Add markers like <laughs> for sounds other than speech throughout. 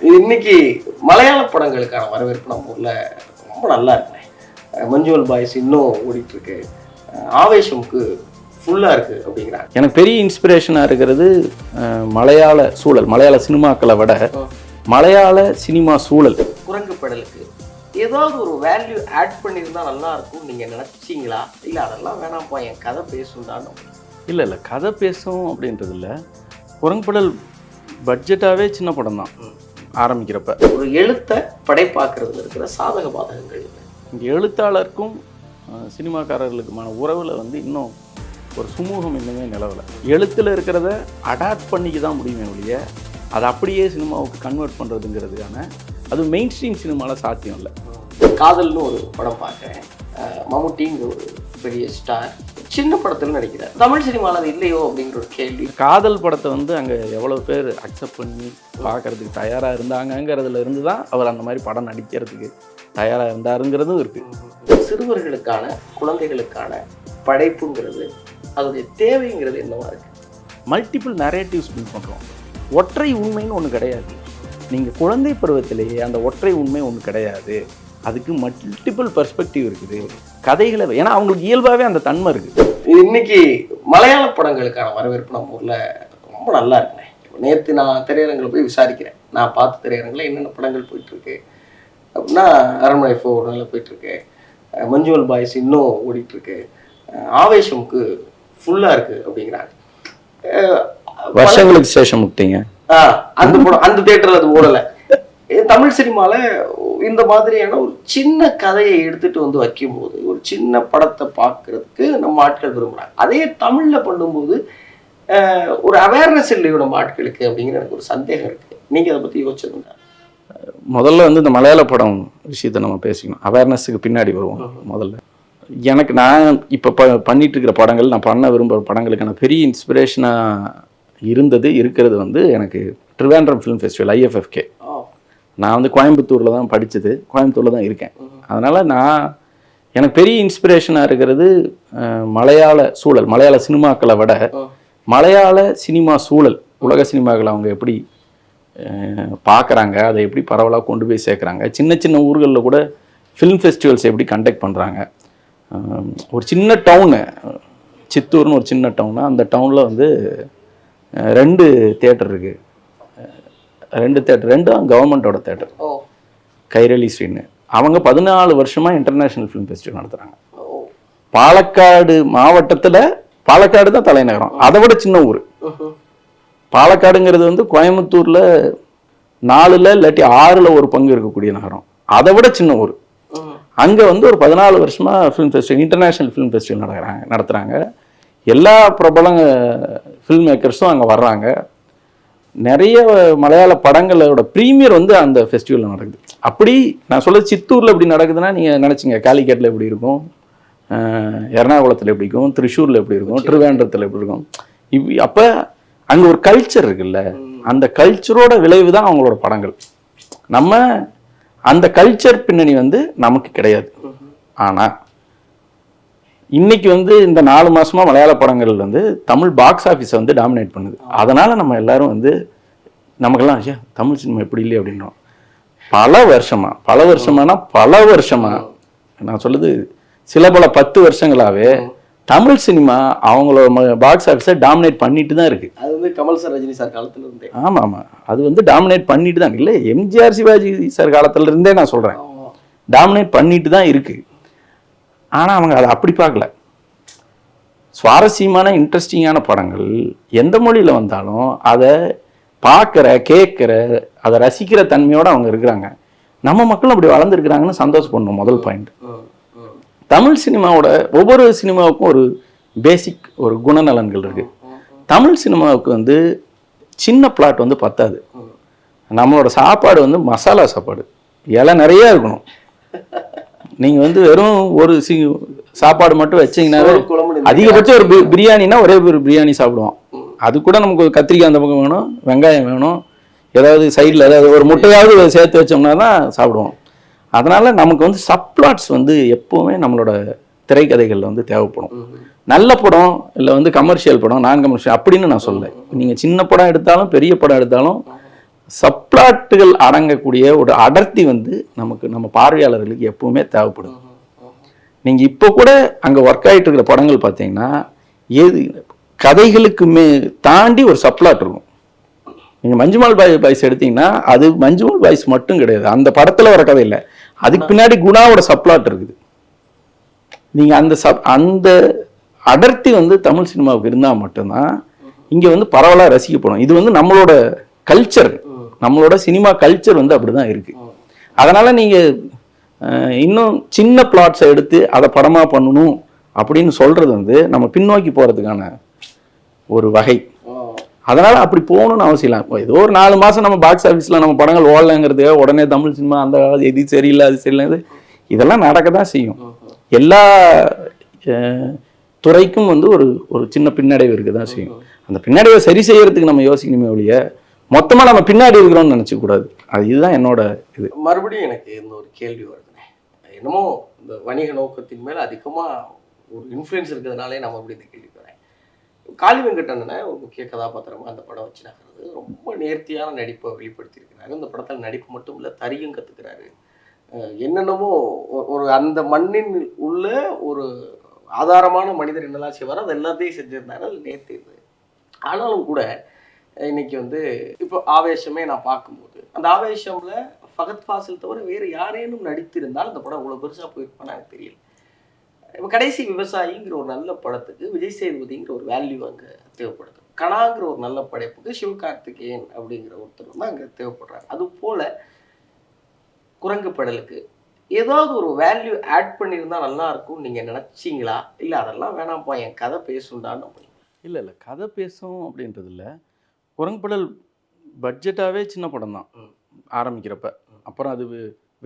இன்னைக்கு மலையாள படங்களுக்கான வரவேற்பு நம்ம ஊர்ல ரொம்ப நல்லா இருக்குண்ணே. மஞ்சுவல் பாய்ஸ் இன்னும் ஓடிட்டு இருக்கு அஹ் ஆவேசம்க்கு ஃபுல்லா இருக்கு அப்படிங்கிறாங்க. எனக்கு பெரிய இன்ஸ்பிரேஷனாக இருக்கிறது மலையாள சூழல் மலையாள சினிமாக்களை விட மலையாள சினிமா சூழல். குரங்கு படலுக்கு ஏதாவது ஒரு வேல்யூ ஆட் பண்ணியிருந்தா நல்லா இருக்கும் நீங்க நினைச்சீங்களா இல்ல அதெல்லாம் வேணாம்ப்பா என் கதை பேசுண்டான்னு இல்லை இல்லை கதை பேசும் அப்படின்றது இல்லை. குரங்குப்படல் பட்ஜெட்டாகவே சின்ன படம் தான். ஆரம்பிக்கிறப்ப. ஒரு எழுத்தை படைப்பாக்குறதுல இருக்கிற சாதக பாதகங்கள்? இங்கே எழுத்தாளருக்கும் சினிமாக்காரர்களுக்குமான உறவில் வந்து இன்னும் ஒரு சுமூகம் இன்னுமே நிலவலை. எழுத்தில் இருக்கிறத அடாப்ட் பண்ணிக்க தான் முடியுமே ஒழிய அதை அப்படியே சினிமாவுக்கு கன்வெர்ட் பண்ணுறதுங்கிறதுக்கான அது மெயின் ஸ்ட்ரீம் சினிமாவில் சாத்தியம் இல்லை. காதல்னு ஒரு படம் பார்க்குறேன் மம்முட்டிங்கிற ஒரு பெரிய ஸ்டார் சின்ன படத்துல நடிக்கிறார். தமிழ் சினிமாவில் அது இல்லையோ அப்படிங்கிற ஒரு கேள்வி. காதல் படத்தை வந்து அங்கே எவ்வளோ பேர் அக்செப்ட் பண்ணி பார்க்கறதுக்கு தயாராக இருந்தாங்கங்கிறதுல இருந்து தான் அவர் அந்த மாதிரி படம் நடிக்கிறதுக்கு தயாராக இருந்தாருங்கிறதும் இருக்குது சிறுவர்களுக்கான குழந்தைகளுக்கான படைப்புங்கிறது அதோடைய தேவைங்கிறது என்னவா இருக்கு? மல்டிபிள் நரேட்டிவ்ஸ் பில்ட் பண்ணுறோம் ஒற்றை உண்மைன்னு ஒன்று கிடையாது. நீங்கள் குழந்தை பருவத்திலேயே அந்த ஒற்றை உண்மை ஒன்று கிடையாது. அதுக்கு மல்டிபிள் பெர்ஸ்பெக்டிவ் இருக்குது. கதைகளை ஏன்னா அவங்களுக்கு இயல்பாகவே அந்த தன்மை இருக்குது. இது இன்னைக்கு மலையாள படங்களுக்கான வரவேற்பு நம்ம ஊர்ல ரொம்ப நல்லா இருக்குண்ணே. நேற்று நான் திரையரங்கில் போய் விசாரிக்கிறேன். நான் பார்த்த திரையரங்கில் என்னென்ன படங்கள் போயிட்டு இருக்கு அப்படின்னா அரண்மனை ஃபோ நல்லா போயிட்டு இருக்கு அஹ் மஞ்சுவல் பாய்ஸ் இன்னும் ஓடிட்டு இருக்கு அஹ் ஆவேசம்க்கு ஃபுல்லா இருக்கு அப்படிங்கிறாங்க. வருஷங்களுக்கு சேஷம் விட்டீங்க ஆ, அந்த படம் அந்த தியேட்டர்ல அது ஓடல. தமிழ் சினிமால இந்த மாதிரியான ஒரு சின்ன கதையை எடுத்துட்டு வந்து வைக்கும்போது ஒரு சின்ன படத்தை பார்க்கறதுக்கு நம்ம ஆட்கள் விரும்புறாங்க. அதே தமிழ்ல பண்ணும்போது ஒரு அவேர்னஸ் இல்லையோ நம்ம ஆட்களுக்கு அப்படிங்கிற எனக்கு ஒரு சந்தேகம் இருக்கு. நீங்க அதை பத்தி யோசிச்சிருந்தா. முதல்ல வந்து இந்த மலையாள படம் விஷயத்தை நம்ம பேசிக்கணும். அவேர்னஸுக்கு பின்னாடி வருவோம் முதல்ல. எனக்கு நான் இப்போ ப பண்ணிட்டு இருக்கிற படங்கள் நான் பண்ண விரும்புகிற படங்களுக்கான பெரிய இன்ஸ்பிரேஷனாக இருந்தது இருக்கிறது வந்து எனக்கு ட்ரிவாண்ட்ரம் ஃபிலிம் ஃபெஸ்டிவல் ஐஎஃப்எஃப்கே நான் வந்து கோயம்புத்தூரில் தான் படித்தது கோயம்புத்தூரில் தான் இருக்கேன். அதனால் நான் எனக்கு பெரிய இன்ஸ்பிரேஷனாக இருக்கிறது மலையாள சூழல் மலையாள சினிமாக்களை விட மலையாள சினிமா சூழல் உலக சினிமாக்களை அவங்க எப்படி பார்க்குறாங்க அதை எப்படி பரவலாக கொண்டு போய் சேர்க்குறாங்க. சின்ன சின்ன ஊர்களில் கூட ஃபிலிம் ஃபெஸ்டிவல்ஸ் எப்படி கண்டக்ட் பண்ணுறாங்க ஒரு சின்ன டவுனு சித்தூர்னு ஒரு சின்ன டவுனு அந்த டவுனில் வந்து ரெண்டு தேட்டர் இருக்குது ரெண்டு தேட்டர் ரெண்டும் கவர்மெண்ட்டோட தேட்டர் கைரளி ஸ்ரீன்னு. அவங்க பதினாலு வருஷமாக இன்டர்நேஷ்னல் ஃபிலிம் ஃபெஸ்டிவல் நடத்துகிறாங்க பாலக்காடு மாவட்டத்தில் பாலக்காடு தான் தலைநகரம். அதை விட சின்ன ஊர். பாலக்காடுங்கிறது வந்து கோயம்புத்தூரில் நாலுல இல்லாட்டி ஆறில் ஒரு பங்கு இருக்கக்கூடிய நகரம். அதை விட சின்ன ஊர். அங்கே வந்து ஒரு பதினாலு வருஷமாக film festival international film festival நடக்கிறாங்க நடத்துகிறாங்க எல்லா பிரபல ஃபில்ம் மேக்கர்ஸும் அங்கே வர்றாங்க. நிறைய மலையாள படங்களோட ப்ரீமியர் வந்து அந்த ஃபெஸ்டிவலில் நடக்குது. அப்படி நான் சொல்ல சித்தூரில் இப்படி நடக்குதுன்னா நீங்கள் நினச்சிங்க காலிக்கட்டில் எப்படி இருக்கும்? எர்ணாகுளத்தில் எப்படி இருக்கும்? திருஷூரில் எப்படி இருக்கும்? திருவேண்டரத்தில் எப்படி இருக்கும்? இவ் அப்போ அங்கே ஒரு கல்ச்சர் இருக்குல்ல அந்த கல்ச்சரோட விளைவு தான் அவங்களோட படங்கள். நம்ம அந்த கல்ச்சர் பின்னணி வந்து நமக்கு கிடையாது. ஆனால் இன்னைக்கு வந்து இந்த நாலு மாசமா மலையாள படங்கள் வந்து தமிழ் பாக்ஸ் ஆஃபீஸை வந்து டாமினேட் பண்ணுது. அதனால நம்ம எல்லாரும் வந்து நமக்கெல்லாம் ஐயா தமிழ் சினிமா எப்படி இல்லை அப்படின்றோம். பல வருஷமா பல வருஷமானா பல வருஷமா. நான் சொல்லுது சில பல பத்து வருஷங்களாவே தமிழ் சினிமா அவங்களோட பாக்ஸ் ஆஃபீஸை டாமினேட் பண்ணிட்டு தான் இருக்கு. அது வந்து கமல் சார் ரஜினி சார் காலத்துல இருந்தே ஆமா ஆமா. அது வந்து டாமினேட் பண்ணிட்டு தான் இல்லை எம்ஜிஆர் சிவாஜி சார் காலத்துல இருந்தே நான் சொல்றேன். டாமினேட் பண்ணிட்டு தான் இருக்கு. ஆனா அவங்க அதை அப்படி பார்க்கல. சுவாரஸ்யமான இன்ட்ரெஸ்டிங்கான படங்கள் எந்த மொழியில் வந்தாலும் அதை பார்க்குற கேட்குற அதை ரசிக்கிற தன்மையோட அவங்க இருக்கிறாங்க. நம்ம மக்களும் அப்படி வளர்ந்துருக்குறாங்கன்னு சந்தோஷப்படணும் முதல் பாயிண்ட் தமிழ் சினிமாவோட ஒவ்வொரு சினிமாவுக்கும் ஒரு பேசிக் ஒரு குணநலன்கள் இருக்கு. தமிழ் சினிமாவுக்கு வந்து சின்ன பிளாட் வந்து பத்தாது. நம்மளோட சாப்பாடு வந்து மசாலா சாப்பாடு. இலை நிறைய இருக்கணும். நீங்க வந்து வெறும் ஒரு சி சாப்பாடு மட்டும் வச்சீங்கன்னாவே அதிகபட்சம் ஒரு பிரியாணினா ஒரே ஒரு பிரியாணி சாப்பிடுவோம். அது கூட நமக்கு ஒரு கத்திரிக்காய் அந்த பக்கம் வேணும் வெங்காயம் வேணும் ஏதாவது சைடில் ஏதாவது ஒரு முட்டையாவது சேர்த்து வச்சோம்னா தான் சாப்பிடுவோம். அதனால நமக்கு வந்து சப்ளாட்ஸ் வந்து எப்பவுமே நம்மளோட திரைக்கதைகளில் வந்து தேவைப்படும். நல்ல படம் இல்லை வந்து கமர்ஷியல் படம் நான் கமர்ஷியல் அப்படின்னு நான் சொல்லலை. நீங்கள் சின்ன படம் எடுத்தாலும் பெரிய படம் எடுத்தாலும் சப்ளாட்டுகள் அடங்கக்கூடிய ஒரு அடர்த்தி வந்து நமக்கு நம்ம பார்வையாளர்களுக்கு எப்பவுமே தேவைப்படும். நீங்கள் இப்போ கூட அங்கே ஒர்க் ஆகிட்டு இருக்கிற படங்கள் பார்த்தீங்கன்னா ஏது கதைகளுக்கு மே தாண்டி ஒரு சப்ளாட் இருக்கும். நீங்கள் மஞ்சுமால் பாய் பாய்ஸ் எடுத்தீங்கன்னா அது மஞ்சுமால் பாய்ஸ் மட்டும் கிடையாது. அந்த படத்தில் வர கதை இல்லை. அதுக்கு பின்னாடி குணாவோட சப்ளாட் இருக்குது. நீங்கள் அந்த சப் அந்த அடர்த்தி வந்து தமிழ் சினிமாவுக்கு இருந்தால் மட்டும்தான் இங்கே வந்து பரவலாக ரசிக்கப்படும். இது வந்து நம்மளோட கல்ச்சர் நம்மளோட சினிமா கல்ச்சர் வந்து அப்படிதான் இருக்கு. அதனால நீங்க இன்னும் சின்ன பிளாட்ஸை எடுத்து அதை படமா பண்ணணும் அப்படின்னு சொல்றது வந்து நம்ம பின்னோக்கி போறதுக்கான ஒரு வகை. அதனால அப்படி போகணும்னு அவசியம் இல்லை. ஏதோ ஒரு நாலு மாசம் நம்ம பாக்ஸ் ஆஃபீஸில் நம்ம படங்கள் ஓடலைங்கிறதுக்காக உடனே தமிழ் சினிமா அந்த காலத்து எது சரியில்லை அது சரியில்லை இது இதெல்லாம் நடக்க தான் செய்யும். எல்லா துறைக்கும் வந்து ஒரு ஒரு சின்ன பின்னடைவு இருக்க தான் செய்யும். அந்த பின்னடைவை சரி செய்யறதுக்கு நம்ம யோசிக்கணுமே ஒழிய மொத்தமா நம்ம பின்னாடி இருக்கிறோம்னு நினைச்சுக்க கூடாது அது இதுதான் என்னோட இது. மறுபடியும் எனக்கு இந்த ஒரு கேள்வி வருதுனே என்னமோ இந்த வணிக நோக்கத்தின் மேல அதிகமா ஒரு இன்ஃப்ளூயன்ஸ் இருக்கிறதுனாலே நம்ம அப்படி இந்த கேள்வி வரேன். காளி வெங்கடண்ணனை ஒரு முக்கிய கதாபாத்திரமா அந்த படம் வச்சு நகர்றது ரொம்ப நேர்த்தியான நடிப்பை வெளிப்படுத்தியிருக்கிறாரு. இந்த படத்தில் நடிப்பு மட்டும் இல்லை தரியும் கத்துக்கிறாரு. என்னென்னமோ ஒரு அந்த மண்ணின் உள்ள ஒரு ஆதாரமான மனிதர் என்னெல்லாம் செய்வாரோ அது எல்லாத்தையும் செஞ்சிருந்தாரு. அது நேர்த்தி ஆனாலும் கூட இன்னைக்கு வந்து இப்போ ஆவேசமே நான் பார்க்கும்போது. அந்த ஆவேசம்ல ஃபகத் ஃபாசில் தவிர வேறு யாரேனும் நடித்திருந்தால் அந்த படம் இவ்வளோ பெருசாக போயிருப்பான்னு எனக்கு தெரியல. இப்போ கடைசி விவசாயிங்கிற ஒரு நல்ல படத்துக்கு விஜய் சேதுபதிங்கிற ஒரு வேல்யூ அங்கே தேவைப்படுது. கணாங்கிற ஒரு நல்ல படைப்புக்கு சிவகார்த்திகேயன் அப்படிங்கிற ஒருத்தர் வந்து அங்கே தேவைப்படுறாங்க அது போல குரங்கு படலுக்கு ஏதாவது ஒரு வேல்யூ ஆட் பண்ணியிருந்தா நல்லா இருக்கும் நீங்கள் நினச்சிங்களா? இல்லை அதெல்லாம் வேணாம்ப்பா என் கதை பேசுண்டான்னு இல்லை இல்லை. கதை பேசும் அப்படின்றது இல்லை. குரங்குப்படல் பட்ஜெட்டாகவே சின்ன படம் தான். ஆரம்பிக்கிறப்ப. அப்புறம் அது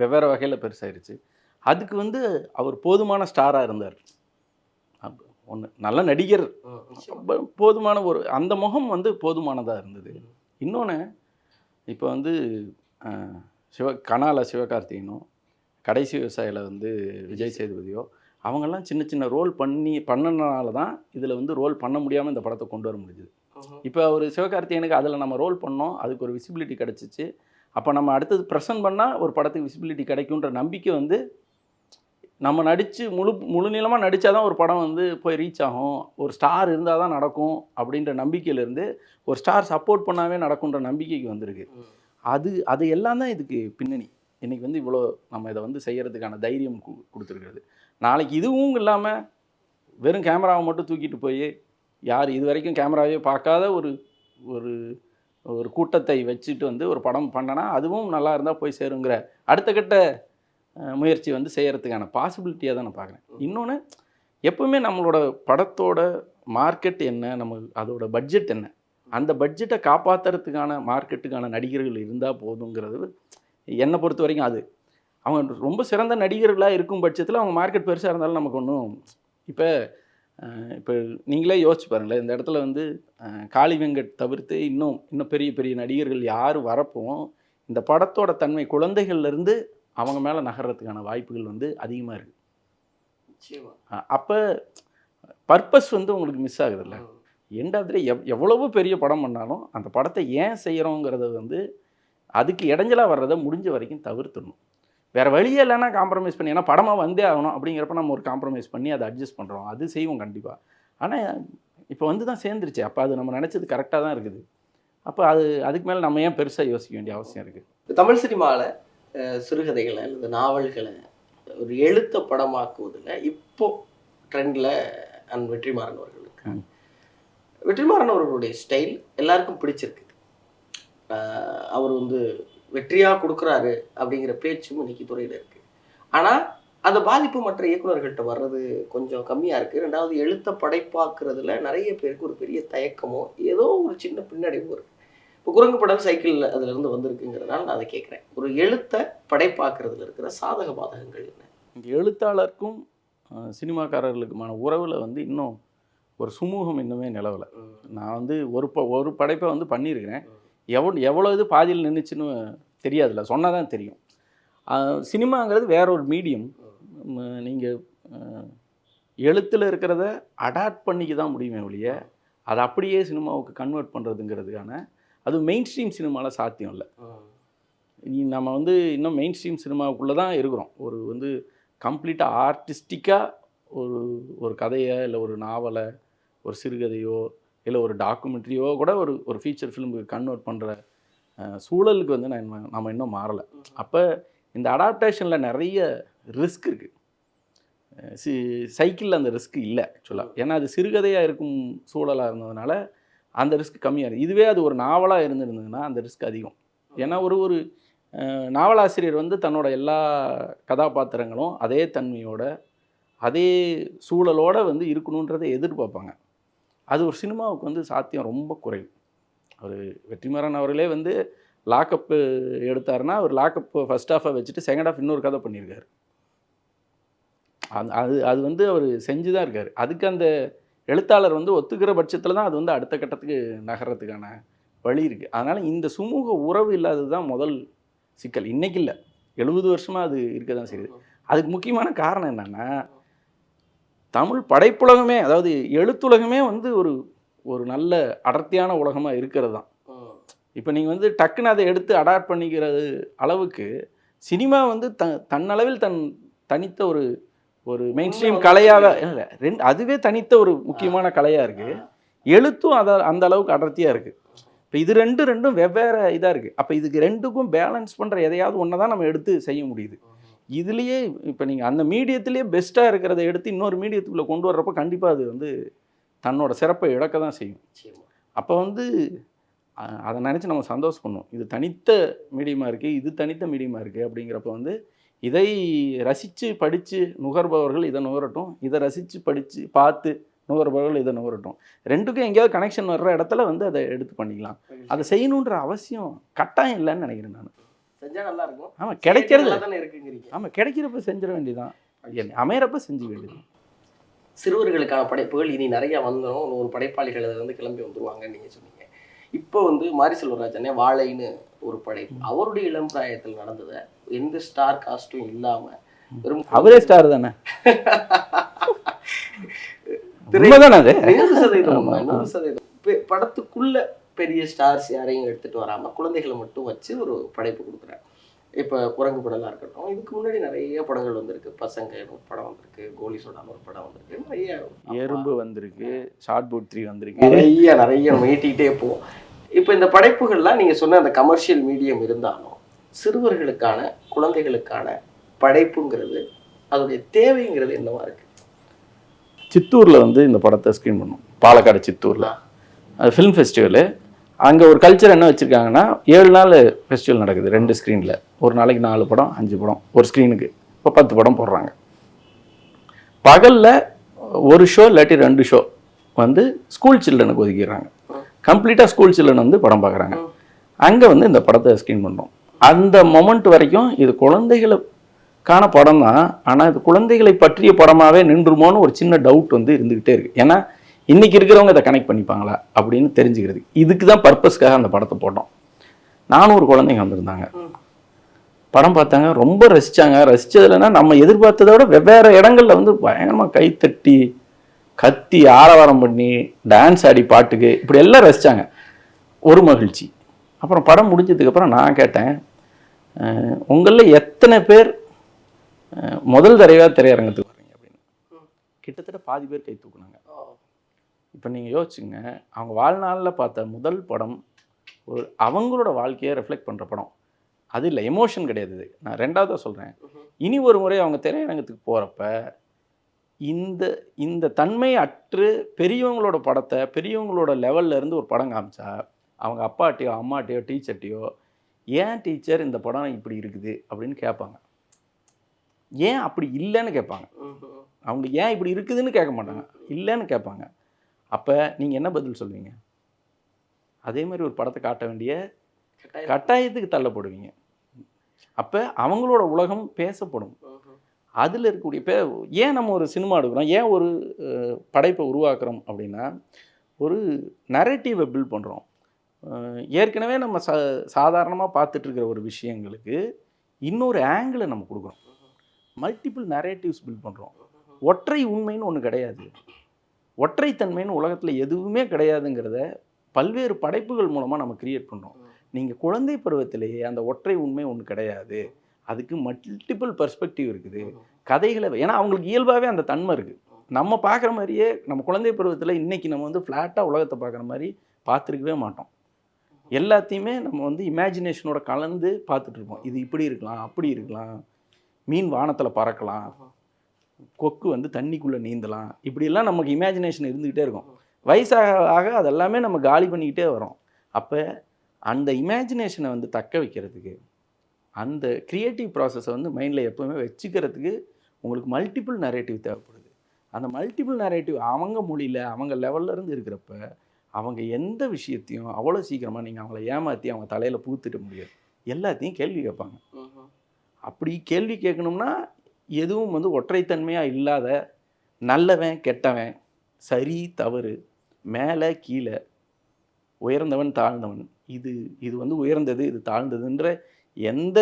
வெவ்வேறு வகையில் பெருசாயிருச்சு. அதுக்கு வந்து அவர் போதுமான ஸ்டாராக இருந்தார். ஒன்று நல்ல நடிகர். போதுமான ஒரு அந்த முகம் வந்து போதுமானதாக இருந்தது. இன்னொன்று இப்போ வந்து சிவ கனால சிவகார்த்திகனும் கடைசி விவசாயியில் வந்து விஜய் சேதுபதியோ அவங்கெல்லாம் சின்ன சின்ன ரோல் பண்ணி பண்ணனால தான் இதில் வந்து ரோல் பண்ண முடியாமல் இந்த படத்தை கொண்டு வர முடிஞ்சுது. இப்போ அவர் சிவகார்த்திகேயனுக்கு அதில் நம்ம ரோல் பண்ணோம் அதுக்கு ஒரு விசிபிலிட்டி கிடச்சிச்சு. அப்போ நம்ம அடுத்தது ப்ரெசன்ட் பண்ணால் ஒரு படத்துக்கு விசிபிலிட்டி கிடைக்குன்ற நம்பிக்கை வந்து நம்ம நடித்து முழு முழு நீளமாக நடித்தா தான் ஒரு படம் வந்து போய் ரீச் ஆகும். ஒரு ஸ்டார் இருந்தால் தான் நடக்கும் அப்படின்ற நம்பிக்கையிலேருந்து ஒரு ஸ்டார் சப்போர்ட் பண்ணாவே நடக்குன்ற நம்பிக்கைக்கு வந்திருக்கு. அது அது எல்லாம் தான் இதுக்கு பின்னணி. இன்னைக்கு வந்து இவ்வளோ நம்ம இதை வந்து செய்யறதுக்கான தைரியம் கொடுத்துருக்குறது. நாளைக்கு இதுவும் இல்லாமல் வெறும் கேமராவை மட்டும் தூக்கிட்டு போய் யார் இது வரைக்கும் கேமராவே பார்க்காத ஒரு ஒரு ஒரு கூட்டத்தை வச்சுட்டு வந்து ஒரு படம் பண்ணனா அதுவும் நல்லா இருந்தால் போய் சேருங்கிற அடுத்த கட்ட முயற்சி வந்து செய்யறதுக்கான பாசிபிலிட்டியாக தான் நான் பார்க்குறேன். இன்னொன்று எப்பவுமே நம்மளோட படத்தோட மார்க்கெட் என்ன நம்ம அதோட பட்ஜெட் என்ன? அந்த பட்ஜெட்டை காப்பாற்றுறதுக்கான மார்க்கெட்டுக்கான நடிகர்கள் இருந்தால் போதுங்கிறது என்னை பொறுத்த வரைக்கும் அது. அவங்க ரொம்ப சிறந்த நடிகர்களாக இருக்கும் பட்சத்தில் அவங்க மார்க்கெட் பெருசாக இருந்தாலும் நமக்கு ஒன்றும் இப்போ இப்போ நீங்களே யோசிச்சு பாருங்களேன். இந்த இடத்துல வந்து காளி வெங்கட் தவிர்த்து இன்னும் இன்னும் பெரிய பெரிய நடிகர்கள் யார் வரப்போ இந்த படத்தோட தன்மை குழந்தைகள்லேருந்து அவங்க மேலே நகர்றதுக்கான வாய்ப்புகள் வந்து அதிகமாக இருக்குது அப்போ பர்பஸ் வந்து உங்களுக்கு மிஸ் ஆகுதுல்ல? ம். எண்ட் ஆஃப் எவ் எவ்வளவு பெரிய படம் பண்ணாலும் அந்த படத்தை ஏன் செய்கிறோங்கிறத வந்து அதுக்கு இடைஞ்சலாக வர்றதை முடிஞ்ச வரைக்கும் தவிர்த்துடணும். வேற வழியே இல்லைன்னா காம்ப்ரமைஸ் பண்ணி ஏன்னா படமாக வந்தே ஆகணும் அப்படிங்கிறப்ப நம்ம ஒரு காம்ப்ரமைஸ் பண்ணி அதை அட்ஜஸ்ட் பண்ணுறோம் அது செய்வோம் கண்டிப்பாக ஆனால் இப்போ வந்து தான் சேர்ந்துருச்சு. அப்போ அது நம்ம நினச்சது கரெக்டாக தான் இருக்குது. அப்போ அது அதுக்கு மேலே நம்ம ஏன் பெருசாக யோசிக்க வேண்டிய அவசியம் இருக்குது தமிழ் சினிமாவில் சிறுகதைகளை அல்லது நாவல்களை ஒரு எழுத்த படமாக்குவதில் இப்போ ட்ரெண்டில் அண்ட் வெற்றிமாறன் அவர்கள் இருக்கு ம். வெற்றிமாறன் அவர்களுடைய ஸ்டைல் எல்லாருக்கும் பிடிச்சிருக்கு அவர் வந்து வெற்றியாக கொடுக்குறாரு அப்படிங்கிற பேச்சும் இன்னைக்கு துறையில் இருக்கு. ஆனால் அந்த பாதிப்பு மற்ற இயக்குனர்கள்ட்ட வர்றது கொஞ்சம் கம்மியாக இருக்குது ரெண்டாவது எழுத்த படைப்பாக்குறதுல நிறைய பேருக்கு ஒரு பெரிய தயக்கமோ ஏதோ ஒரு சின்ன பின்னடைவும் இருக்கு. இப்போ குரங்கு படம் சைக்கிள் அதுல இருந்து வந்திருக்குங்கிறதுனால நான் அதை கேட்குறேன். ஒரு எழுத்த படைப்பாக்குறதுல இருக்கிற சாதக பாதகங்கள் என்ன? இங்க எழுத்தாளருக்கும் சினிமாக்காரர்களுக்குமான உறவில் வந்து இன்னும் ஒரு சுமூகம் இன்னுமே நிலவலை. நான் வந்து ஒரு ப ஒரு படைப்பை வந்து பண்ணியிருக்கிறேன். எவ்வளோ எவ்வளோ இது பாதியில் நின்றுச்சுன்னு தெரியாதுல்ல சொன்னால் தான் தெரியும் சினிமாங்கிறது வேற ஒரு மீடியம் நீங்கள் எழுத்தில் இருக்கிறத அடாப்ட் பண்ணிக்க தான் முடியுமே ஒழிய அதை அப்படியே சினிமாவுக்கு கன்வெர்ட் பண்ணுறதுங்கிறதுக்கான அது மெயின் ஸ்ட்ரீம் சினிமாவில் சாத்தியம் இல்லை. நம்ம வந்து இன்னும் மெயின் ஸ்ட்ரீம் சினிமாவுக்குள்ளே தான் இருக்கிறோம். ஒரு வந்து கம்ப்ளீட்டாக ஆர்டிஸ்டிக்காக ஒரு ஒரு கதையை இல்லை ஒரு நாவலை ஒரு சிறுகதையோ இல்லை ஒரு டாக்குமெண்ட்ரியோ கூட ஒரு ஒரு ஃபீச்சர் ஃபிலிமுக்கு கன்வெர்ட் பண்ணுற சூழலுக்கு வந்து நான் நம்ம இன்னும் மாறலை. அப்போ இந்த அடாப்டேஷனில் நிறைய ரிஸ்க் இருக்குது சி சைக்கிளில் அந்த ரிஸ்க் இல்லை ஆக்சுவலாக ஏன்னா அது சிறுகதையாக இருக்கும் சூழலாக இருந்ததுனால அந்த ரிஸ்க் கம்மியாக இருக்குது இதுவே அது ஒரு நாவலாக இருந்திருந்ததுன்னா அந்த ரிஸ்க் அதிகம். ஏன்னா ஒரு ஒரு நாவலாசிரியர் வந்து தன்னோட எல்லா கதாபாத்திரங்களும் அதே தன்மையோட அதே சூழலோட வந்து இருக்கணுன்றதை எதிர்பார்ப்பாங்க. அது ஒரு சினிமாவுக்கு வந்து சாத்தியம் ரொம்ப குறைவு. அவர் வெற்றிமாறன் அவர்களே வந்து லாக்கப்பு எடுத்தாருன்னா அவர் லாக்அப் ஃபஸ்ட் ஹாஃபை வச்சுட்டு செகண்ட் ஹாஃப் இன்னொரு கதை பண்ணியிருக்காரு. அது அது அது வந்து அவர் செஞ்சு தான் இருக்கார். அதுக்கு அந்த எழுத்தாளர் வந்து ஒத்துக்கிற பட்சத்தில் தான் அது வந்து அடுத்த கட்டத்துக்கு நகர்றதுக்கான வழி இருக்குது அதனால் இந்த சுமூக உறவு இல்லாதது தான் முதல் சிக்கல். இன்றைக்கி இல்லை. எழுபது வருஷமாக அது இருக்க தான் செய்யுது. அதுக்கு முக்கியமான காரணம் என்னென்னா தமிழ் படைப்புலகமே அதாவது எழுத்துலகமே வந்து ஒரு ஒரு நல்ல அடர்த்தியான உலகமாக இருக்கிறது தான். இப்போ நீங்கள் வந்து டக்குன்னு அதை எடுத்து அடாப்ட் பண்ணிக்கிறது அளவுக்கு சினிமா வந்து த தன்னளவில் தன் தனித்த ஒரு ஒரு மெயின் ஸ்ட்ரீம் கலையாக இல்லை ரெண்டு அதுவே தனித்த ஒரு முக்கியமான கலையாக இருக்குது எழுத்தும் அதை அந்த அளவுக்கு அடர்த்தியாக இருக்குது இப்போ இது ரெண்டு ரெண்டும் வெவ்வேறு இதாக இருக்குது அப்போ இதுக்கு ரெண்டுக்கும் பேலன்ஸ் பண்ணுற எதையாவது ஒன்று தான் நம்ம எடுத்து செய்ய முடியுது. இதுலேயே இப்போ நீங்கள் அந்த மீடியத்திலேயே பெஸ்ட்டாக இருக்கிறத எடுத்து இன்னொரு மீடியத்துக்குள்ளே கொண்டு வர்றப்ப கண்டிப்பாக அது வந்து தன்னோட சிறப்பை இழக்க தான் செய்யும். அப்போ வந்து அதை நினச்சி நம்ம சந்தோஷப்படணும். இது தனித்த மீடியமாக இருக்குது இது தனித்த மீடியமாக இருக்குது அப்படிங்கிறப்ப வந்து இதை ரசித்து படித்து நுகர்பவர்கள் இதை நுகரட்டும். இதை ரசித்து படித்து பார்த்து நுகர்பவர்கள் இதை நுகரட்டும். ரெண்டுக்கும் எங்கேயாவது கனெக்ஷன் வர்ற இடத்துல வந்து அதை எடுத்து பண்ணிக்கலாம். அதை செய்யணுன்ற அவசியம் கட்டாயம் இல்லைன்னு நினைக்கிறேன் நான். செஞ்சா நல்லா இருக்கும். ஆமாம் கிடைக்கிறது ஆமாம் கிடைக்கிறப்ப செஞ்சிட வேண்டியதான் அமையறப்ப செஞ்சு வேண்டியது சிறுவர்களுக்கான படைப்புகள் இனி நிறைய வந்துடும் ஒரு படைப்பாளிகள் அதுல இருந்து கிளம்பி வந்துருவாங்கன்னு நீங்க சொன்னீங்க. இப்போ வந்து மாரி செல்வராஜனே வாழைன்னு ஒரு படைப்பு. அவருடைய இளம் பிராயத்தில் நடந்ததை எந்த ஸ்டார் காஸ்டும் இல்லாம வெறும் அவரே ஸ்டார் தானே? <laughs> படத்துக்குள்ள பெரிய ஸ்டார்ஸ் யாரையும் எடுத்துட்டு வராம குழந்தைகளை மட்டும் வச்சு ஒரு படைப்பு கொடுக்குறாரு. இப்போ குரங்கு படம்லாம் இருக்கட்டும் இதுக்கு முன்னாடி நிறைய படங்கள் வந்திருக்கு. பசங்க ஒரு படம் வந்திருக்கு கோலி சோடான்னு ஒரு படம் வந்திருக்கு. நிறைய எறும்பு வந்திருக்கு ஷார்ட் பூட் த்ரீ வந்திருக்கு. நிறைய நிறைய மீட்டிக்கிட்டே போவோம். இப்போ இந்த படைப்புகள்லாம் நீங்க சொன்ன அந்த கமர்ஷியல் மீடியம் இருந்தாலும் சிறுவர்களுக்கான குழந்தைகளுக்கான படைப்புங்கிறது அதோடைய தேவைங்கிறது என்னவா இருக்கு? சித்தூரில் வந்து இந்த படத்தை ஸ்க்ரீன் பண்ணோம். பாலக்காடு சித்தூரில். அது ஃபிலிம் ஃபெஸ்டிவலு அங்கே ஒரு கல்ச்சர் என்ன வச்சுருக்காங்கன்னா ஏழு நாள் ஃபெஸ்டிவல் நடக்குது ரெண்டு ஸ்க்ரீனில் ஒரு நாளைக்கு நாலு படம் அஞ்சு படம். ஒரு ஸ்க்ரீனுக்கு இப்போ பத்து படம் போடுறாங்க. பகலில் ஒரு ஷோ இல்லாட்டி ரெண்டு ஷோ வந்து ஸ்கூல் சில்ட்ரனுக்கு ஒதுக்கிடுறாங்க. கம்ப்ளீட்டாக ஸ்கூல் சில்ட்ரன் வந்து படம் பார்க்குறாங்க அங்கே வந்து இந்த படத்தை ஸ்க்ரீன் பண்ணுறோம் அந்த மொமெண்ட் வரைக்கும் இது குழந்தைகளுக்கான படம் தான் ஆனால் இது குழந்தைகளை பற்றிய படமாகவே நின்றுமோன்னு ஒரு சின்ன டவுட் வந்து இருந்துக்கிட்டே இருக்குது ஏன்னா இன்னைக்கு இருக்கிறவங்க இதை கனெக்ட் பண்ணிப்பாங்களா அப்படின்னு தெரிஞ்சுக்கிறது. இதுக்கு தான் பர்பஸ்க்காக அந்த படத்தை போட்டோம். நானூறு குழந்தைங்க வந்திருந்தாங்க. படம் பார்த்தாங்க ரொம்ப ரசிச்சாங்க. ரசிச்சதுலன்னா நம்ம எதிர்பார்த்ததை விட வெவ்வேறு இடங்கள்ல வந்து பயங்கரமாக கைத்தட்டி கத்தி ஆரவாரம் பண்ணி டான்ஸ் ஆடி பாட்டுக்கு இப்படி எல்லாம் ரசிச்சாங்க. ஒரு மகிழ்ச்சி. அப்புறம் படம் முடிஞ்சதுக்கப்புறம் நான் கேட்டேன் உங்களில் எத்தனை பேர் முதல் தடவையாக திரையரங்கத்துக்கு வர்றீங்க? அப்படின்னு. கிட்டத்தட்ட பாதி பேர் கை தூக்குனாங்க. இப்போ நீங்கள் யோசிச்சுங்க அவங்க வாழ்நாளில் பார்த்த முதல் படம் ஒரு அவங்களோட வாழ்க்கையை ரெஃப்ளெக்ட் பண்ணுற படம். அது இல்லை எமோஷன் கிடையாது இது. நான் ரெண்டாவதாக சொல்கிறேன் இனி ஒரு முறை அவங்க திரையரங்கத்துக்கு போகிறப்ப இந்த இந்த தன்மை அற்று பெரியவங்களோட படத்தை பெரியவங்களோட லெவல்ல இருந்து ஒரு படம் காமிச்சா அவங்க அப்பாட்டையோ அம்மாட்டையோ டீச்சர்ட்டையோ ஏன் டீச்சர் இந்த படம் இப்படி இருக்குது? அப்படின்னு கேட்பாங்க. ஏன் அப்படி இல்லைன்னு கேட்பாங்க. அவங்க ஏன் இப்படி இருக்குதுன்னு கேட்க மாட்டாங்க. இல்லைன்னு கேட்பாங்க. அப்போ நீங்கள் என்ன பதில் சொல்வீங்க? அதே மாதிரி ஒரு படத்தை காட்ட வேண்டிய கட்டாயத்துக்கு தள்ளப்படுவீங்க. அப்போ அவங்களோட உலகம் பேசப்படும். அதில் இருக்கக்கூடிய பே ஏன் நம்ம ஒரு சினிமா எடுக்கிறோம்? ஏன் ஒரு படைப்பை உருவாக்குறோம் அப்படின்னா ஒரு நரேட்டிவை பில்ட் பண்ணுறோம் ஏற்கனவே நம்ம ச சாதாரணமாக பார்த்துட்டு இருக்கிற ஒரு விஷயங்களுக்கு இன்னொரு ஆங்கிளை நம்ம கொடுக்குறோம். மல்டிபிள் நரேட்டிவ்ஸ் பில்ட் பண்ணுறோம் ஒற்றை உண்மைன்னு ஒன்று கிடையாது. ஒற்றைத்தன்மைன்னு உலகத்தில் எதுவுமே கிடையாதுங்கிறத பல்வேறு படைப்புகள் மூலமாக நம்ம கிரியேட் பண்ணுறோம் நீங்கள் குழந்தை பருவத்திலேயே அந்த ஒற்றை உண்மை ஒன்று கிடையாது. அதுக்கு மல்டிபிள் பெர்ஸ்பெக்டிவ் இருக்குது. கதைகளை ஏன்னா அவங்களுக்கு இயல்பாகவே அந்த தன்மை இருக்குது நம்ம பார்க்குற மாதிரியே நம்ம குழந்தை பருவத்தில் இன்னைக்கு நம்ம வந்து ஃப்ளாட்டாக உலகத்தை பார்க்குற மாதிரி பார்த்துருக்கவே மாட்டோம். எல்லாத்தையுமே நம்ம வந்து இமேஜினேஷனோட கலந்து பார்த்துட்டு இருப்போம். இது இப்படி இருக்கலாம் அப்படி இருக்கலாம். மீன் வானத்தில் பறக்கலாம். கொக்கு வந்து தண்ணிக்குள்ளே நீந்தலாம். இப்படியெல்லாம் நமக்கு இமேஜினேஷன் இருந்துக்கிட்டே இருக்கும். வயசாக ஆக அதெல்லாமே நம்ம காலி பண்ணிக்கிட்டே வரோம் அப்போ அந்த இமேஜினேஷனை வந்து தக்க வைக்கிறதுக்கு அந்த க்ரியேட்டிவ் ப்ராசஸை வந்து மைண்டில் எப்போவுமே வச்சுக்கிறதுக்கு உங்களுக்கு மல்டிபிள் நரேட்டிவ் தேவைப்படுது. அந்த மல்டிபிள் நரேட்டிவ் அவங்க மொழியில் அவங்க லெவல்ல இருந்து இருக்கிறப்ப அவங்க எந்த விஷயத்தையும் அவ்வளோ சீக்கிரமாக நீங்கள் அவங்கள ஏமாற்றி அவங்க தலையில் பூத்துட்டு முடியாது. எல்லாத்தையும் கேள்வி கேட்பாங்க. அப்படி கேள்வி கேட்கணும்னா எதுவும் வந்து ஒற்றைத்தன்மையாக இல்லாத நல்லவன் கெட்டவன் சரி தவறு மேலே கீழே உயர்ந்தவன் தாழ்ந்தவன். இது இது வந்து உயர்ந்தது இது தாழ்ந்ததுன்ற எந்த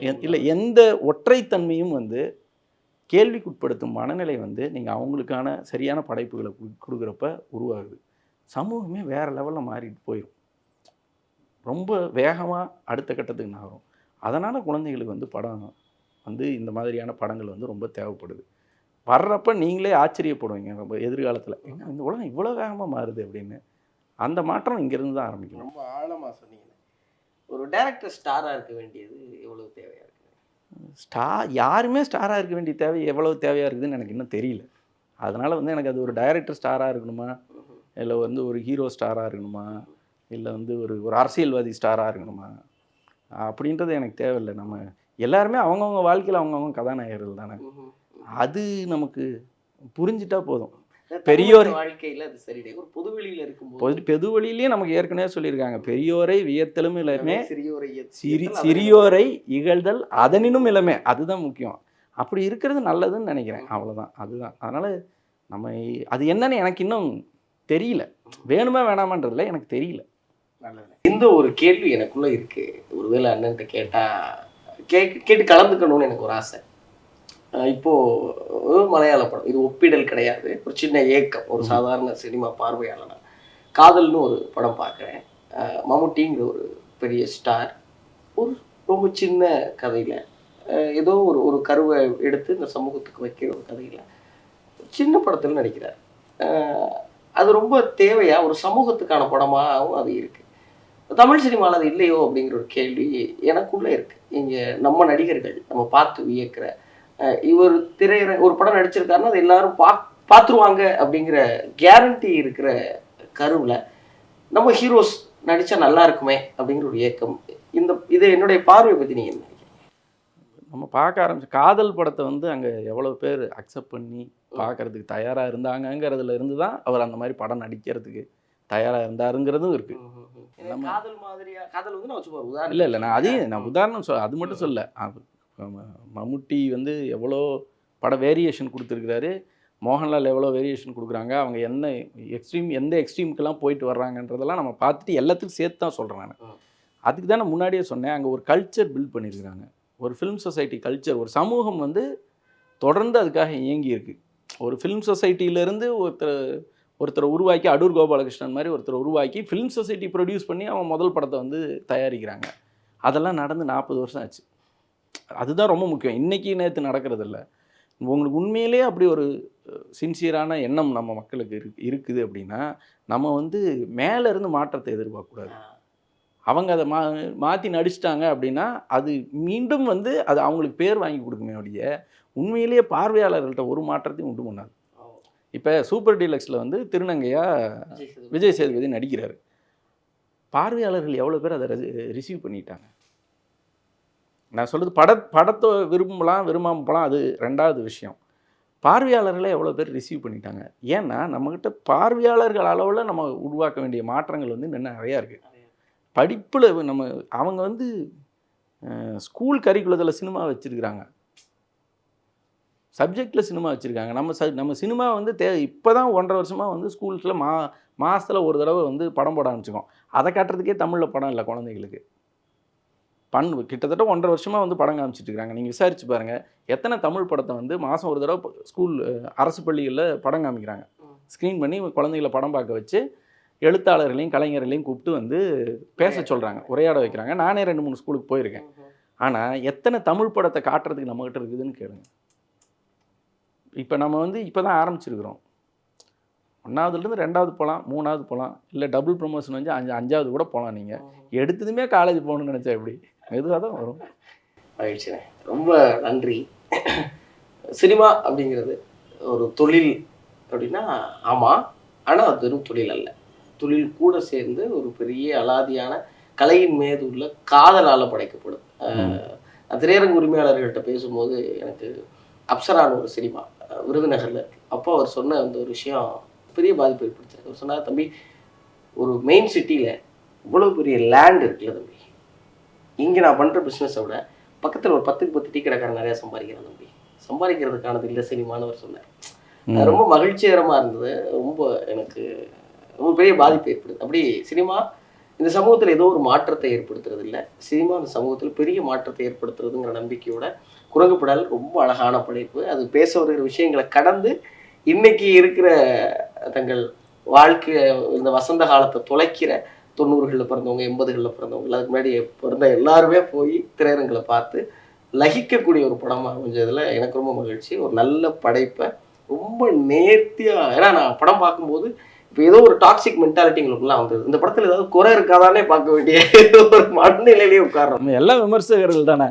எ- இல்லை எந்த ஒற்றைத்தன்மையும் வந்து கேள்விக்குட்படுத்தும் மனநிலை வந்து நீங்கள் அவங்களுக்கான சரியான படைப்புகளை கொடுக்குறப்ப உருவாகுது. சமூகமே வேறு லெவலில் மாறிட்டு போயிடும் ரொம்ப வேகமாக அடுத்த கட்டத்துக்கு நகரும். அதனால் குழந்தைகளுக்கு வந்து படம் வந்து இந்த மாதிரியான படங்கள் வந்து ரொம்ப தேவைப்படுது. வர்றப்ப நீங்களே ஆச்சரியப்படுவீங்க. ரொம்ப எதிர்காலத்தில் என்ன இந்த உலகம் இவ்வளோ வேகமாக மாறுது அப்படின்னு. அந்த மாற்றம் இங்கேருந்து தான் ஆரம்பிக்கணும். ரொம்ப ஆழமா சொன்னீங்க ஒரு டைரக்டர் ஸ்டாரா இருக்க வேண்டியது எவ்வளவு தேவையா இருக்கு? ஸ்டார் யாருமே ஸ்டாராக இருக்க வேண்டிய தேவை எவ்வளவு தேவையாக இருக்குதுன்னு எனக்கு இன்னும் தெரியல. அதனால் வந்து எனக்கு அது ஒரு டைரக்டர் ஸ்டாராக இருக்கணுமா? இல்லை வந்து ஒரு ஹீரோ ஸ்டாராக இருக்கணுமா? இல்லை வந்து ஒரு ஒரு அரசியல்வாதி ஸ்டாராக இருக்கணுமா? அப்படின்றது எனக்கு தேவையில்லை. நம்ம எல்லாருமே அவங்கவுங்க வாழ்க்கையில் அவங்கவுங்க கதாநாயகர்கள் தானே. அது நமக்கு புரிஞ்சிட்டா போதும். பெரியோர் வாழ்க்கையில அது சரிடே ஒரு பொதுவெளியில இருக்கும்போது. பொது பெதுவழியிலேயே நமக்கு ஏற்கனவே சொல்லியிருக்காங்க. பெரியோரை வியத்தலும் இளமே சிறியோரை சிறி சிறியோரை இகழ்தல் அதனினும் இளமே. அதுதான் முக்கியம். அப்படி இருக்கிறது நல்லதுன்னு நினைக்கிறேன். அவ்வளவுதான். அதுதான். அதனால நம்ம அது என்னன்னு எனக்கு இன்னும் தெரியல. வேணுமா வேணாமான்றதுல எனக்கு தெரியல. நல்லது. இந்த ஒரு கேள்வி எனக்குள்ள இருக்கு. ஒருவேளை அண்ணன்ட்ட கேட்டா கேட்டு கேட்டு கலந்துக்கணும்னு எனக்கு ஒரு ஆசை. அஹ் இப்போ ஒரு மலையாள படம். இது ஒப்பிடல் கிடையாது. ஒரு சின்ன ஏக்கம். ஒரு சாதாரண சினிமா பார்வையாளனா. காதல்னு ஒரு படம் பார்க்குறேன். மம்முட்டிங்கிற ஒரு பெரிய ஸ்டார். ஒரு ரொம்ப சின்ன கதையில. ஏதோ ஒரு ஒரு கருவை எடுத்து இந்த சமூகத்துக்கு வைக்கிற ஒரு கதையில. சின்ன படத்தில் நடிக்கிறார். அது ரொம்ப தேவையா? ஒரு சமூகத்துக்கான படமாகவும் அது இருக்கு. தமிழ் சினிமாவில் அது இல்லையோ அப்படிங்கிற ஒரு கேள்வி எனக்குள்ள இருக்கு. இங்க நம்ம நடிகர்கள் நம்ம பார்த்து வியக்கிற இவர் திரையர ஒரு படம் நடிச்சிருக்காருன்னா அது எல்லாரும் பா பார்த்துருவாங்க அப்படிங்கிற கேரண்டி இருக்கிற கருவில் நம்ம ஹீரோஸ் நடிச்சா நல்லா இருக்குமே அப்படிங்கிற ஒரு ஏக்கம். இந்த இது என்னுடைய பார்வை பத்தி நீங்க என்ன நினைக்கிறீங்க? நம்ம பார்க்க ஆரம்பிச்சு காதல் படத்தை வந்து அங்கே எவ்வளோ பேர் அக்செப்ட் பண்ணி பார்க்கறதுக்கு தயாராக இருந்தாங்கங்கிறதுல இருந்து தான் அவர் அந்த மாதிரி படம் நடிக்கிறதுக்கு தயாராக இருந்தாருங்கிறதும் இருக்குது காதல் மாதிரியா? காதல் வந்து நான் உதாரணம் இல்லை இல்லை நான் அதையும் நான் உதாரணம் சொல் அது மட்டும் சொல்ல. மம்முட்டி வந்து எவ்வளோ பட வேரியேஷன் கொடுத்துருக்கிறாரு. மோகன்லால் எவ்வளோ வேரியேஷன் கொடுக்குறாங்க. அவங்க என்ன எக்ஸ்ட்ரீம் எந்த எக்ஸ்ட்ரீமுக்கெல்லாம் போயிட்டு வர்றாங்கன்றதெல்லாம் நம்ம பார்த்துட்டு எல்லாத்துக்கும் சேர்த்து தான் சொல்கிறேன் நான். அதுக்கு தான் நான் முன்னாடியே சொன்னேன். அங்கே ஒரு கல்ச்சர் பில்ட் பண்ணியிருக்கிறாங்க. ஒரு ஃபிலிம் சொசைட்டி கல்ச்சர் ஒரு சமூகம் வந்து தொடர்ந்து அதுக்காக இயங்கி இருக்கு ஒரு ஃபிலிம் சொசைட்டியிலேருந்து ஒருத்தர் ஒருத்தரை உருவாக்கி அடூர் கோபாலகிருஷ்ணன் மாதிரி ஒருத்தரை உருவாக்கி ஃபிலிம் சொசைட்டி ப்ரொடியூஸ் பண்ணி அவன் முதல் படத்தை வந்து தயாரிக்கிறாங்க. அதெல்லாம் நடந்து நாற்பது வருஷம் ஆச்சு. அதுதான் ரொம்ப முக்கியம். இன்னைக்கு நேற்று நடக்கிறது இல்ல உங்களுக்கு உண்மையிலே அப்படி ஒரு சின்சியரான எண்ணம் நம்ம மக்களுக்கு இருக்கு இருக்குது அப்படின்னா நம்ம வந்து மேல இருந்து மாற்றத்தை எதிர்பார்க்கக்கூடாது. அவங்க அதை மா மாற்றி நடிச்சிட்டாங்க அப்படின்னா அது மீண்டும் வந்து அது அவங்களுக்கு பேர் வாங்கி கொடுக்குமே ஒழிய உண்மையிலேயே பார்வையாளர்கள்ட்ட ஒரு மாற்றத்தையும் உண்டு பண்ணாது. இப்போ சூப்பர் டீலக்ஸில் வந்து திருநங்கையா விஜய் சேதுபதி. நடிக்கிறாரு. பார்வையாளர்கள் எவ்வளோ பேர் அதை ரிசீவ் பண்ணிட்டாங்க. நான் சொல்கிறது பட படத்தை விரும்பலாம் விரும்பாம போகலாம் அது ரெண்டாவது விஷயம். பார்வையாளர்களை எவ்வளோ பேர் ரிசீவ் பண்ணிட்டாங்க. ஏன்னா நம்மக்கிட்ட பார்வையாளர்கள் அளவில் நம்ம உருவாக்க வேண்டிய மாற்றங்கள் வந்து இன்னும் நிறையா இருக்குது படிப்பில் நம்ம அவங்க வந்து ஸ்கூல் கரிக்குலத்தில் சினிமா வச்சுருக்கிறாங்க. சப்ஜெக்டில் சினிமா வச்சுருக்காங்க. நம்ம ச நம்ம சினிமா வந்து தே இப்போ தான் ஒன்றரை வருஷமாக வந்து ஸ்கூல்ஸில் மா மாதத்தில் ஒரு தடவை வந்து படம் போட ஆரம்பிச்சிக்கோம் அதை காட்டுறதுக்கே தமிழில் படம் இல்லை குழந்தைங்களுக்கு பண் கிட்டத்தட்ட ஒன்றரை வருஷமாக வந்து படம் காமிச்சிட்டு இருக்காங்க. நீங்கள் விசாரிச்சு பாருங்கள் எத்தனை தமிழ் படத்தை வந்து மாதம் ஒரு தடவை ஸ்கூல் அரசு பள்ளிகளில் படம் காமிக்கிறாங்க. ஸ்க்ரீன் பண்ணி குழந்தைகளை படம் பார்க்க வச்சு எழுத்தாளர்களையும் கலைஞர்களையும் கூப்பிட்டு வந்து பேச சொல்கிறாங்க உரையாட வைக்கிறாங்க. நானே ரெண்டு மூணு ஸ்கூலுக்கு போயிருக்கேன். ஆனால் எத்தனை தமிழ் படத்தை காட்டுறதுக்கு நம்மகிட்ட இருக்குதுன்னு கேளுங்க. இப்போ நம்ம வந்து இப்போ தான் ஆரம்பிச்சிருக்கிறோம். ஒன்றாவதுலேருந்து ரெண்டாவது போகலாம் மூணாவது போகலாம் இல்லை டபுள் ப்ரொமோஷன் வந்து அஞ்சு அஞ்சாவது கூட போகலாம் நீங்கள் எடுத்ததுமே காலேஜ் போகணும்னு நினச்சா எப்படி? மெதுவாக தான் வரும். மகிழ்ச்சிண்ணே ரொம்ப நன்றி. சினிமா அப்படிங்கிறது ஒரு தொழில் அப்படின்னா ஆமாம் ஆனால் அது வெறும் தொழில் அல்ல. தொழில் கூட சேர்ந்து ஒரு பெரிய அலாதியான கலையின் மீது உள்ள காதலால் படைக்கப்படும். திரையரங்கு உரிமையாளர்கள்ட்ட பேசும்போது எனக்கு அப்சரான்னு ஒரு சினிமா. விருதுநகர்ல. இருக்கு அப்போ அவர் சொன்ன அந்த ஒரு விஷயம் பெரிய பாதிப்பு ஏற்படுத்திருக்கு அவர் சொன்னார் தம்பி ஒரு மெயின் சிட்டியில் இவ்வளோ பெரிய லேண்ட் இருக்குல்ல தம்பி. இங்கே நான் பண்ணுற பிஸ்னஸை விட பக்கத்தில் ஒரு பத்துக்கு பத்து டீ கடைக்காரன் நிறையா சம்பாதிக்கிறான் தம்பி. சம்பாதிக்கிறதுக்கானது இல்லை சினிமானவர் சொன்னார். ரொம்ப மகிழ்ச்சிகரமாக இருந்தது. ரொம்ப எனக்கு ரொம்ப பெரிய பாதிப்பு ஏற்படுது. அப்படி சினிமா இந்த சமூகத்தில் ஏதோ ஒரு மாற்றத்தை ஏற்படுத்துறது இல்லை சினிமா இந்த சமூகத்தில் பெரிய மாற்றத்தை ஏற்படுத்துறதுங்கிற நம்பிக்கையோட குரங்குப்படல் ரொம்ப அழகான படைப்பு. அது பேச வருகிற விஷயங்களை கடந்து இன்னைக்கு இருக்கிற தங்கள் வாழ்க்கை இந்த வசந்த காலத்தை தொலைக்கிற தொண்ணூறுகளில் பிறந்தவங்க எண்பதுகளில் பிறந்தவங்க அதுக்கு முன்னாடி பிறந்த எல்லாருமே போய் திரையரங்களை பார்த்து லகிக்கக்கூடிய ஒரு படமாக அமைஞ்சதில் எனக்கு ரொம்ப மகிழ்ச்சி. ஒரு நல்ல படைப்பை ரொம்ப நேர்த்தியாக ஏன்னா நான் படம் பார்க்கும்போது இப்போ ஏதோ ஒரு டாக்ஸிக் மென்டாலிட்டிங்களுக்குலாம் வந்தது. இந்த படத்தில் ஏதாவது குறை இருக்காதானே பார்க்க வேண்டிய <laughs> ஒரு மனநிலையிலேயே உட்கார்றோம். நம்ம எல்லாம் விமர்சகர்கள் தானே?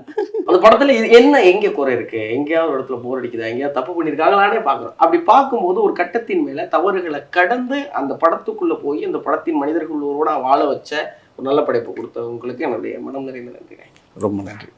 அந்த படத்துல இது என்ன எங்க குறை இருக்கு? எங்கேயாவது ஒரு இடத்துல போர் அடிக்குதா? எங்கேயாவது தப்பு பண்ணியிருக்காங்களானே பார்க்குறோம். அப்படி பார்க்கும்போது ஒரு கட்டத்தின் மேல தவறுகளை கடந்து அந்த படத்துக்குள்ள போய் அந்த படத்தின் மனிதர்களோட வாழ வச்ச ஒரு நல்ல படைப்பு கொடுத்தவங்களுக்கு என்னுடைய மனம் நிறைந்த நன்றி ரொம்ப நன்றி.